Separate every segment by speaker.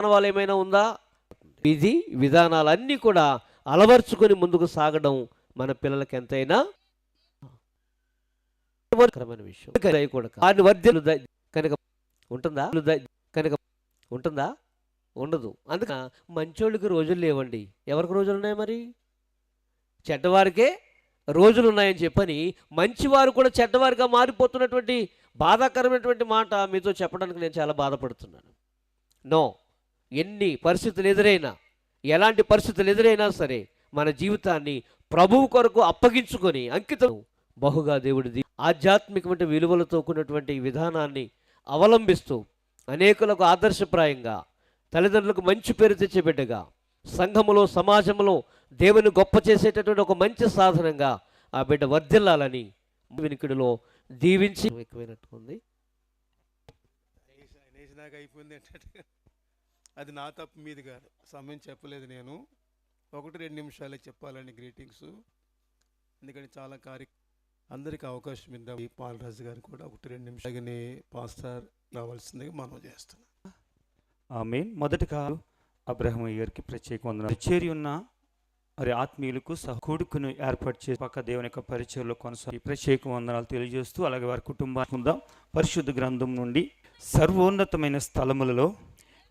Speaker 1: మానవాళి ఏమైనా ఉందా? విధి విధానాలన్నీ కూడా అలవర్చుకొని ముందుకు సాగడం మన పిల్లలకి ఎంతైనా విషయం. కనుక ఉంటుందా? కనుక ఉంటుందా? ఉండదు. అందుక మంచోళ్ళకి రోజులు లేవండి. ఎవరికి రోజులు ఉన్నాయి మరి? చెడ్డవారికే రోజులు ఉన్నాయని చెప్పని మంచివారు కూడా చెడ్డవారిగా మారిపోతున్నటువంటి బాధాకరమైనటువంటి మాట మీతో చెప్పడానికి నేను చాలా బాధపడుతున్నాను. నో. ఎన్ని పరిస్థితులు ఎదురైనా ఎలాంటి పరిస్థితులు ఎదురైనా సరే మన జీవితాన్ని ప్రభువు కొరకు అప్పగించుకొని అంకితం. బహుగా దేవుడిది ఆధ్యాత్మికమైన విలువలతో కూడినటువంటి విధానాన్ని అవలంబిస్తూ అనేకులకు ఆదర్శప్రాయంగా తల్లిదండ్రులకు మంచి పేరు తెచ్చే బిడ్డగా సంఘములో సమాజంలో దేవుని గొప్ప చేసేటటువంటి ఒక మంచి సాధనంగా ఆ బిడ్డ వర్ధిల్లాలని వినికిడిలో దీవించి ఎక్కువైనట్టుంది
Speaker 2: అయిపోయింది అది నా తప్పు మీది కాదు. సమయం చెప్పలేదు నేను. ఒకటి రెండు నిమిషాలే చెప్పాలని గ్రీటింగ్స్. ఎందుకంటే చాలా కార్య అందరికీ అవకాశం ఇద్దాం. ఈ పాలరాజు గారు కూడా ఒకటి రెండు నిమిషాలనే పాస్టర్ రావాల్సిందిగా మనం చేస్తున్నాం
Speaker 3: ఆమె మొదటగా అబ్రహం గారికి ప్రత్యేక వందనాలు. చేరి ఉన్న మరి ఆత్మీయులకు సహకూడుకును ఏర్పాటు చేసి పక్క దేవుని యొక్క పరిచయంలో కొనసాగి ప్రత్యేక వందనాలు తెలియజేస్తూ అలాగే వారి కుటుంబానికి ఉందాం. పరిశుద్ధ గ్రంథం నుండి సర్వోన్నతమైన స్థలములలో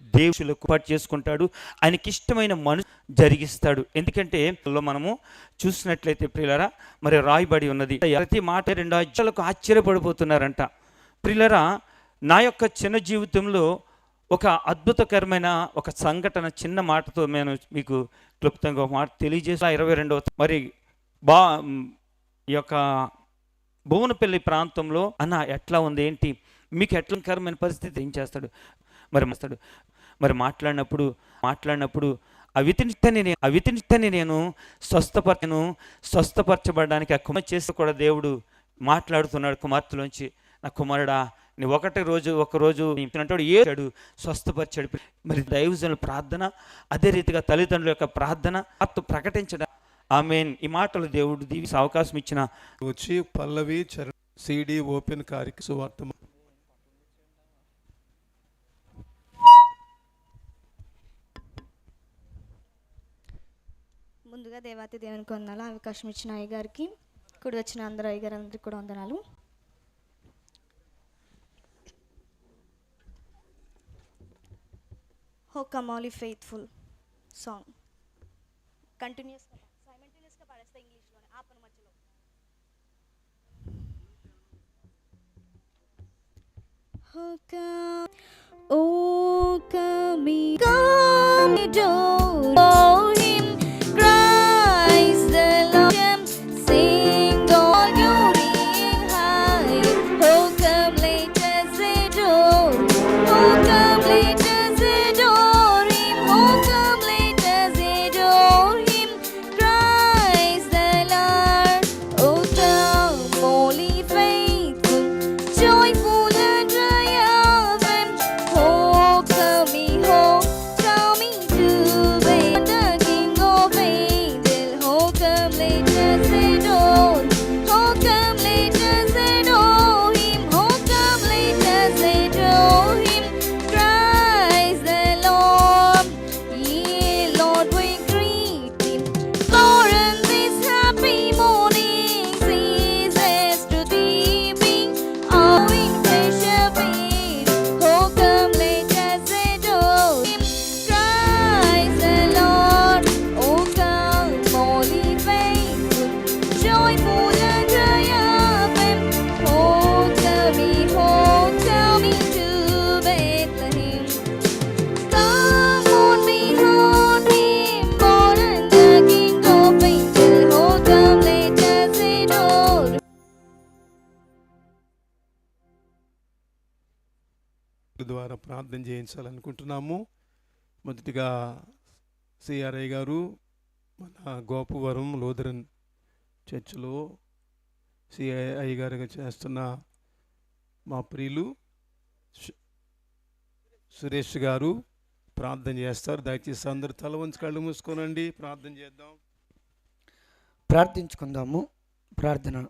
Speaker 3: దేవుషులకు పాటు చేసుకుంటాడు. ఆయనకి ఇష్టమైన మను జరిగిస్తాడు. ఎందుకంటే మనము చూసినట్లయితే ప్రియులరా మరి రాయబడి ఉన్నది. ప్రతి మాట రెండు అజ్జలకు ఆశ్చర్యపడిపోతున్నారంట. ప్రియులరా నా యొక్క చిన్న జీవితంలో ఒక అద్భుతకరమైన ఒక సంఘటన చిన్న మాటతో నేను మీకు క్లుప్తంగా ఒక మాట తెలియజేసి ఇరవై రెండవ మరి బా ఈ యొక్క భువనపల్లి ప్రాంతంలో అన్న ఎట్లా ఉంది ఏంటి? మీకు ఎట్లకరమైన పరిస్థితి ఏం చేస్తాడు? మరి మస్తాడు మరి మాట్లాడినప్పుడు మాట్లాడినప్పుడు అవితినిస్తని నేను అవితినిస్తని నేను స్వస్థపరచను స్వస్థపరచబడడానికి ఆ కుమార్ చేసి కూడా దేవుడు మాట్లాడుతున్నాడు కుమార్తెలోంచి. నా కుమారుడా నీ ఒకటి రోజు ఒకరోజు ఇచ్చినట్టు ఏడు స్వస్థపరిచాడు. మరి దైవజనుల ప్రార్థన అదే రీతిగా తల్లిదండ్రుల యొక్క ప్రార్థన అత్తు ప్రకటించడం. ఆమె ఈ మాటలు దేవుడు దీవించి అవకాశం ఇచ్చిన
Speaker 2: వచ్చి పల్లవి చర్ సిడి ఓపెన్ కార్యక్రమ
Speaker 4: ముందుగా దేవాతి దేవునికి వందనాలు అవకాశం ఇచ్చిన అయ్యగారికి కుడి వచ్చిన అందరూ అయ్యగారు అందరికి కూడా వందనాలు. హో కమాలి ఫెయిత్ఫుల్ సాంగ్. కంటిన్యూస్గా సైమెంటేనియస్గా పాడేస్తా ఇంగ్లీష్లోనే ఆపను మధ్యలో. Oh, ఓ oh, come, జో
Speaker 2: ద్వారా ప్రార్థన చేయించాలనుకుంటున్నాము. మొదటిగా సిఆర్ఐ గారు మన గోపవరం లోదరన్ చర్చిలో సిఐ గారుగా చేస్తున్న మా ప్రియులు సురేష్ గారు ప్రార్థన చేస్తారు. దయచేసి అందరు తల వంచి కళ్ళు మూసుకోనండి. ప్రార్థన చేద్దాం.
Speaker 5: ప్రార్థించుకుందాము. ప్రార్థన.